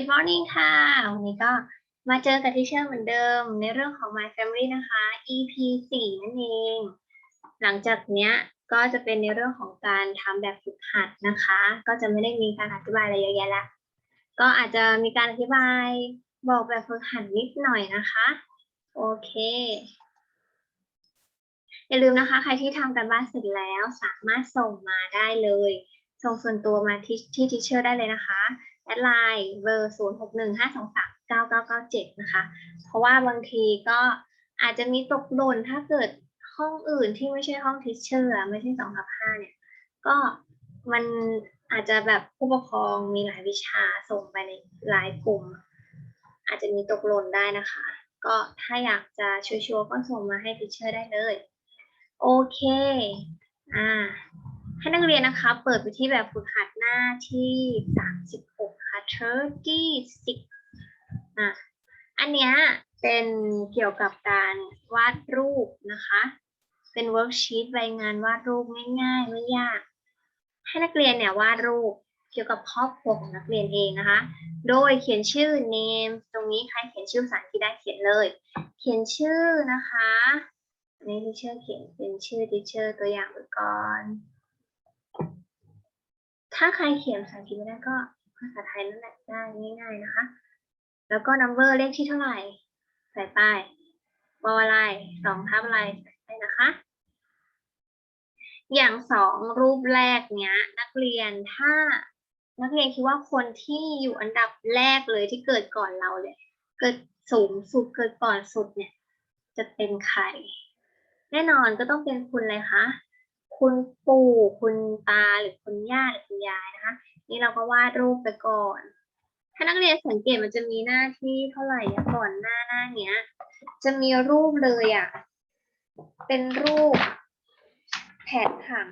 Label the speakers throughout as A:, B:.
A: Good morning ค่ะ วันนี้ก็มาเจอกับที่เชื่อเหมือนเดิม ในเรื่องของ My Family นะคะ EP 4 นั่นเอง หลังจากเนี้ยก็จะเป็นในเรื่องของการทำแบบฝึกหัดนะคะ ก็จะไม่ได้มีการอธิบายอะไรเยอะแยะละ ก็อาจจะมีการอธิบายบอกแบบฝึกหัดนิดหน่อยนะคะ โอเค อย่าลืมนะคะ ใครที่ทำการบ้านเสร็จแล้วสามารถส่งมาได้เลย ส่งส่วนตัวมาที่ที่ทิเชอร์ได้เลยนะคะ แอดไลน์เบอร์ 0 6 1 5 2 3 9 9 9 7 นะคะ เพราะว่าบางทีก็อาจจะมีตกหล่นถ้าเกิดห้องอื่นที่ไม่ใช่ห้องทิชเชอร์ไม่ใช่2ทับ5เนี่ย ก็มันอาจจะแบบผู้ปกครองมีหลายวิชาส่งไปในหลายกลุ่ม อาจจะมีตกหล่นได้นะคะ ก็ถ้าอยากจะชัวร์ๆก็ส่งมาให้ทิชเชอร์ได้เลย โอเคอ่าให้นักเรียนนะคะ เปิดไปที่แบบฝึกหัดหน้าที่ 36 ค่ะ36อะอันเนี้ยเป็นเกี่ยวกับการวาดรูปนะคะ เป็นเวิร์กชีตใบงานวาดรูปง่ายๆไม่ยาก ให้นักเรียนเนี่ยวาดรูปเกี่ยวกับครอบครัวของนักเรียนเองนะคะ โดยเขียนชื่อ name ตรงนี้ใครเขียนชื่อภาษาอังกฤษได้เขียนเลย เขียนชื่อนะคะอันนี้ที่เชื่อเขียนเป็นชื่อทีเชื่อตัวอย่างไว้ก่อน ถ้าใครเขียนภาษาอังกฤษไม่ได้ก็ ภาษาไทยนั่นแหละได้ง่าย ๆนะคะ แล้วก็ number เลขที่เท่าไหร่ ใส่ไปปออะไรสองทับอะไรใส่ไปนะคะ อย่างสองรูปแรกเนี้ย นักเรียนถ้านักเรียนคิดว่าคนที่อยู่อันดับแรกเลยที่เกิดก่อนเราเลย เกิดสูงสุดเกิดก่อนสุดเนี่ย จะเป็นใคร แน่นอนก็ต้องเป็นคุณเลยคะคุณปู่คุณตาหรือคุณย่าหรือคุณยายนะคะ นี่เราก็วาดรูปไปก่อน ถ้านักเรียนสังเกตมันจะมีหน้าที่เท่าไหร่ก่อนหน้าหน้าเนี้ย จะมีรูปเลยอะ เป็นรูปแผนผัง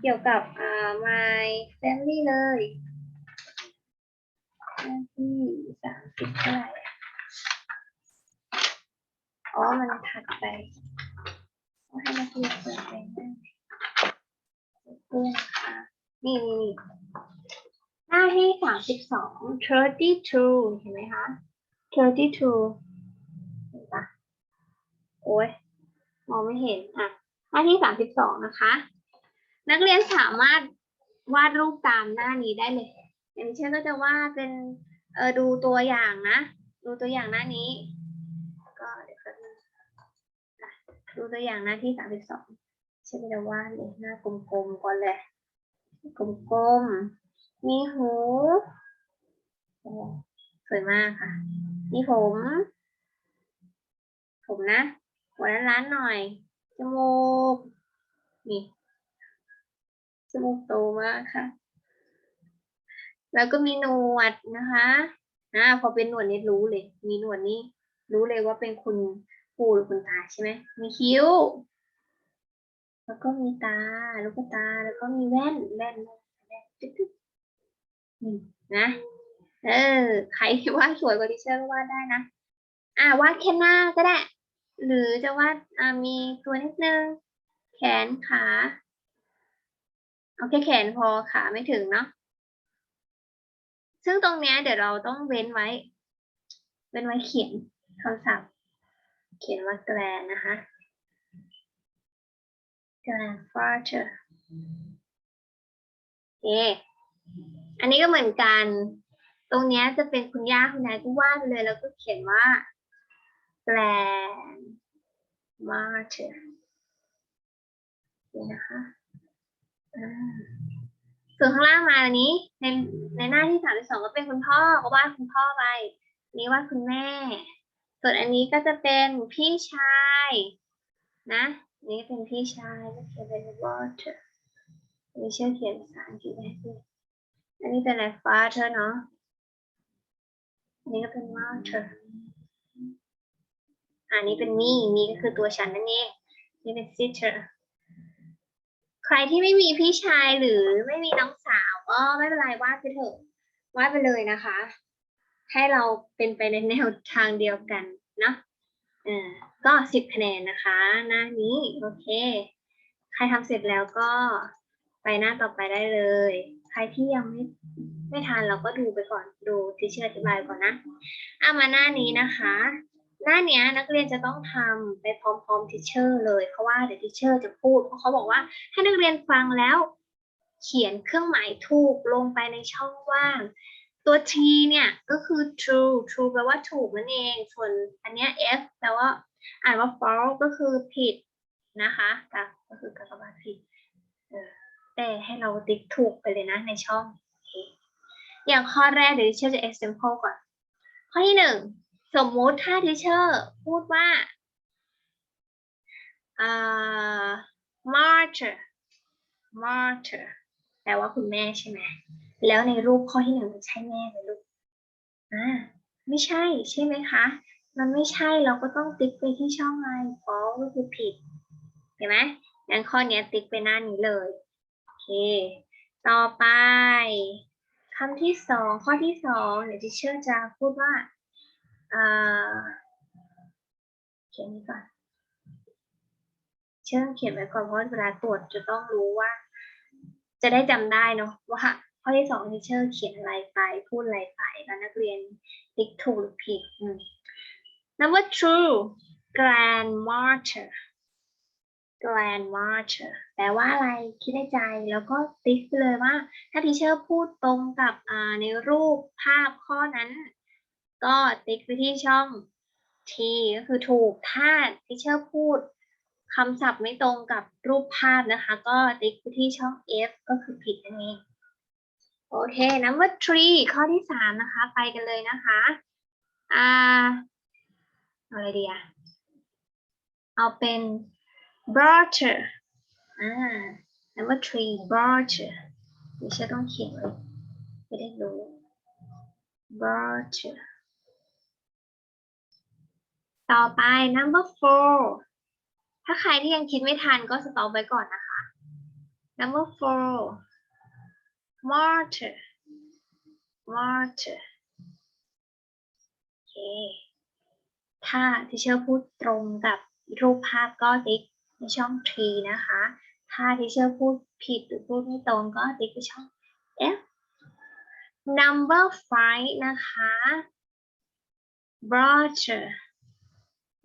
A: เกี่ยวกับอ่า my family เลยหน้าที่สามสิบเท่าไหร่อ๋อ มันถัดไปให้นักเรียนเปิดไปหน้าเพื่อนนะคะนี่นี่ หน้าที่สามสิบสอง thirty two เห็นไหมคะ thirty two เห็นปะโอ้ยมองไม่เห็นอะหน้าที่สามสิบสองนะคะ นักเรียนสามารถวาดรูปตามหน้านี้ได้เลยอย่างเช่นก็จะวาดเป็นเออดูตัวอย่างนะ ดูตัวอย่างหน้านี้ ก็เดี๋ยวแป๊บนึงอะดูตัวอย่างหน้าที่สามสิบสองฉันจะวาดเลยหน้ากลมๆก่อนเลยกลมๆ มีหูสวยมากค่ะ มีผม ผมนะ หัวล้านๆหน่อย จมูก นี่ จมูกโตมากค่ะ แล้วก็มีหนวดนะคะอ่าพอเป็นหนวดนี่รู้เลย มีหนวดนี่รู้เลยว่าเป็นคุณปู่หรือคุณตาใช่ไหม มีคิ้ว แล้วก็มีตาลูกตา แล้วก็มีแว่น แว่น นะเออใครวาดสวยกว่าดิเชอร์ก็วาดได้นะ อ่าวาดแค่หน้าก็ได้ หรือจะวาดอ่ามีตัวนิดนึงแขนขาเอาแค่แขนพอขาไม่ถึงเนาะซึ่งตรงเนี้ยเดี๋ยวเราต้องเว้นไว้ เว้นไว้เขียนคำศัพท์ เขียนว่าแกลนนะคะ grandfather โอเค อันนี้ก็เหมือนกัน ตรงนี้จะเป็นคุณย่าคุณยายก็วาดเลยแล้วก็เขียนว่า grandmother นี่นะคะอ่าส่วนข้างล่างมาอันนี้ ในในหน้าที่สามสองก็เป็นคุณพ่อก็วาดคุณพ่อไปนี้วาดคุณแม่ ส่วนอันนี้ก็จะเป็นพี่ชาย นะนี่เป็นพี่ชายก็เขียนเป็น water มีเชื่อเขียนภาษาอังกฤษได้ด้วย อันนี้เป็นอะไร father เนาะอันนี้ก็เป็น water อันนี้เป็น me me ก็คือตัวฉันนั่นเอง นี่เป็น sister ใครที่ไม่มีพี่ชายหรือไม่มีน้องสาวก็ไม่เป็นไรวาดไปเถอะวาดไปเลยนะคะ ให้เราเป็นไปในแนวทางเดียวกันเนาะอ่าก็สิบคะแนนนะคะ หน้านี้ โอเค ใครทำเสร็จแล้วก็ไปหน้าต่อไปได้เลย รที่ยังไม่ไม่ทันเราก็ดูไปก่อนดูที่เชื่ออธิบายก่อนนะเอามาหน้านี้นะคะ หน้าเนี้ยนักเรียนจะต้องทำไปพร้อมๆทิเชอร์เลยเพราะว่าเดี๋ยวทิเชอร์จะพูดเพราะเขาบอกว่าให้นักเรียนฟังแล้ว เขียนเครื่องหมายถูกลงไปในช่องว่าง ตัว t เนี่ยก็คือ true true แปลว่าถูกนั่นเอง ส่วนอันเนี้ย f แปลว่าอ่านว่า false ก็คือผิดนะคะกะก็คือกากบาทผิดเออ แต่ให้เราติ๊กถูกไปเลยนะในช่อง อย่างข้อแรกเดี๋ยวดิเชอร์จะ example ก่อน ข้อที่หนึ่งสมมุติถ้าดิเชอร์พูดว่าอ่า martyr martyr แปลว่าคุณแม่ใช่ไหม แล้วในรูปข้อที่หนึ่งมันใช่แม่ไหมลูกอ่าไม่ใช่ใช่ไหมคะ มันไม่ใช่เราก็ต้องติ๊กไปที่ช่องไลน์ false ก็คือผิด เห็นไหมงั้นข้อนี้ติ๊กไปหน้านี้เลย เค ต่อไปคำที่สองข้อที่สองเดี๋ยวทิเชอร์จะพูดว่าเขียนนี้ก่อน เชื่อเขียนไว้ก่อนเพราะเวลาตรวจจะต้องรู้ว่า จะได้จำได้เนาะว่าข้อที่สองทิเชอร์เขียนอะไรไป พูดอะไรไปแล้วนักเรียนติ๊กถูกหรือผิด number two grand martyr grand martyr แปลว่าอะไรคิดในใจแล้วก็ติ๊กเลยว่า ถ้าทิเชอร์พูดตรงกับในรูปภาพข้อนั้น ก็ติ๊กไปที่ช่อง T ก็คือถูกถ้าทิเชอร์พูดคำศัพท์ไม่ตรงกับรูปภาพนะคะ ก็ติ๊กไปที่ช่อง F ก็คือผิดนั่นเองโอเค number three ข้อที่สามนะคะ ไปกันเลยนะคะอ่าอะไรดีอะเอาเป็น brother อ่า number three brother เดี๋ยวฉันต้องเขียนไว้จะได้รู้ brother ต่อไป number four ถ้าใครที่ยังคิดไม่ทันก็สต็อปไว้ก่อนนะคะ number four martyr martyr โอเค ถ้าที่เชื่อพูดตรงกับรูปภาพก็ติ๊ก ในช่อง t นะคะ ถ้าที่เชื่อพูดผิดหรือพูดไม่ตรงก็ติ๊กในช่อง f number five นะคะ brother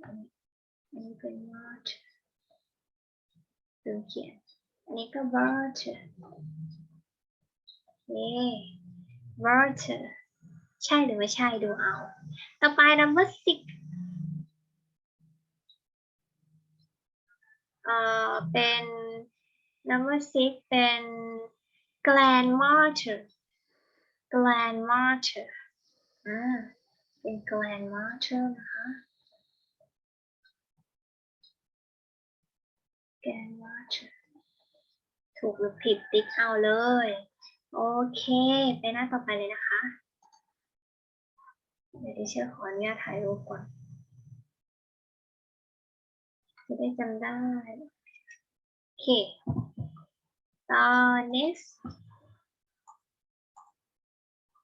A: อันนี้เป็น brother ลืมเขียนอันนี้ก็ brother โอเค brother ใช่หรือไม่ใช่ดูเอา ต่อไป number six อ่อเป็น number six เป็น grand martyr grand martyr อ่าเป็น grand martyr นะคะ grand martyr ถูกหรือผิดติ๊กเอาเลย โอเค ไปหน้าต่อไปเลยนะคะ เดี๋ยวดิเชื่อขออนุญาตถ่ายรูปก่อน จะได้จำได้ โอเค ตอน next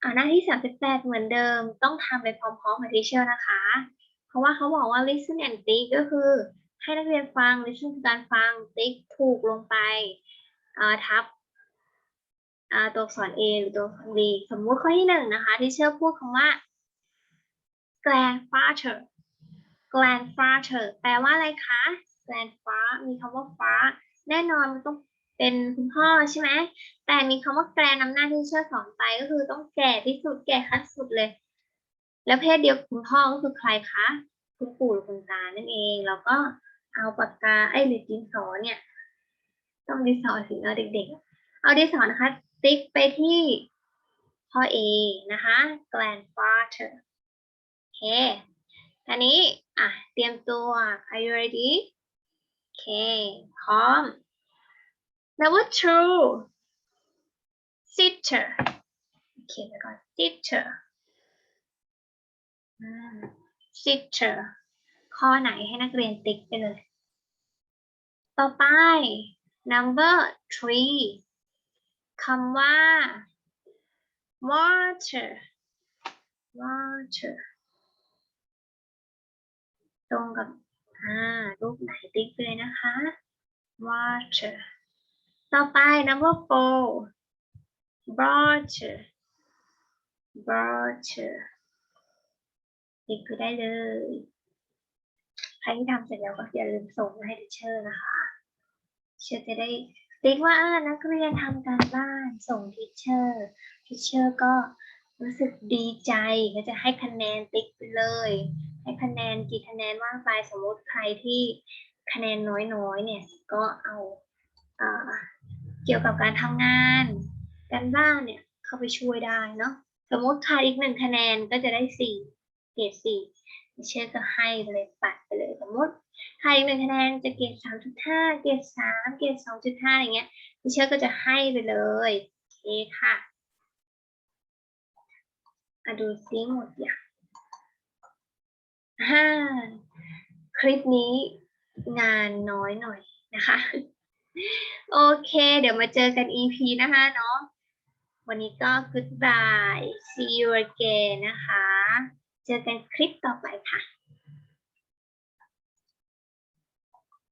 A: อ่าหน้าที่ 38 เหมือนเดิม ต้องทำไปพร้อมๆกับทีเชอร์นะคะ เพราะว่าเขาบอกว่า listen and tick ก็คือ ให้นักเรียนฟัง listen คือการฟัง tick ถูกลงไปอ่าทับอ่าตัวอักษร A หรือตัวอักษร B สมมุติข้อที่หนึ่งนะคะ ที่เชื่อพูดคำว่า grandfather grandfather แปลว่าอะไรคะ grandfather มีคำว่าฟ้า แน่นอนมันต้องเป็นคุณพ่อใช่ไหม แต่มีคำว่า grand นำหน้าที่เชื่อสอนไปก็คือต้องแก่ที่สุดแก่ขั้นสุดเลย แล้วเพศเดียวกับคุณพ่อก็คือใครคะ คุณปู่หรือคุณตานั่นเอง แล้วก็เอาปากกาไอ้หรือดินสอเนี่ย ต้องดินสอสิเนาเด็กๆ เอาดินสอนะคะ ติ๊กไปที่ข้อ A นะคะ grandfather โอเค อันนี้อะเตรียมตัว are you ready โอเคพร้อม number two sister โอเคไปก่อน sister sister ข้อไหนให้นักเรียนติ๊กไปเลย ต่อไป number three คำว่า water water ตรงกับอ่ารูปไหนติ๊กไปเลยนะคะ water ต่อไป number four brother brochure ติ๊กไปได้เลย ใครที่ทำเสร็จแล้วก็อย่าลืมส่งมาให้ดิเชอร์นะคะเชอร์จะได้ติ๊กว่าอ่านักเรียนทำการบ้านส่งทิเชอร์ทิเชอร์ก็รู้สึกดีใจก็จะให้คะแนนติ๊กไปเลย ให้คะแนนกี่คะแนนว่างไปสมมติใครที่คะแนนน้อยๆเนี่ยก็เอาอ่าเกี่ยวกับการทำงานการบ้านเนี่ยเข้าไปช่วยได้เนาะสมมติขาดอีกหนึ่งคะแนนก็จะได้สี่เกรดสี่เชอร์ก็ให้ไปเลยปัดไปเลยสมมติใครหนึ่งคะแนนจะเกรดสามจุดห้าเกรดสามเกรดสองจุดห้าอย่างเงี้ยเชอร์ก็จะให้ไปเลยโอเคค่ะมาดูซิหมดอย่าง ห้าคลิปนี้งานน้อยหน่อยนะคะ โอเค เดี๋ยวมาเจอกัน EP นะคะเนาะวันนี้ก็ goodbye see you again นะคะ เจอกันคลิปต่อไปค่ะ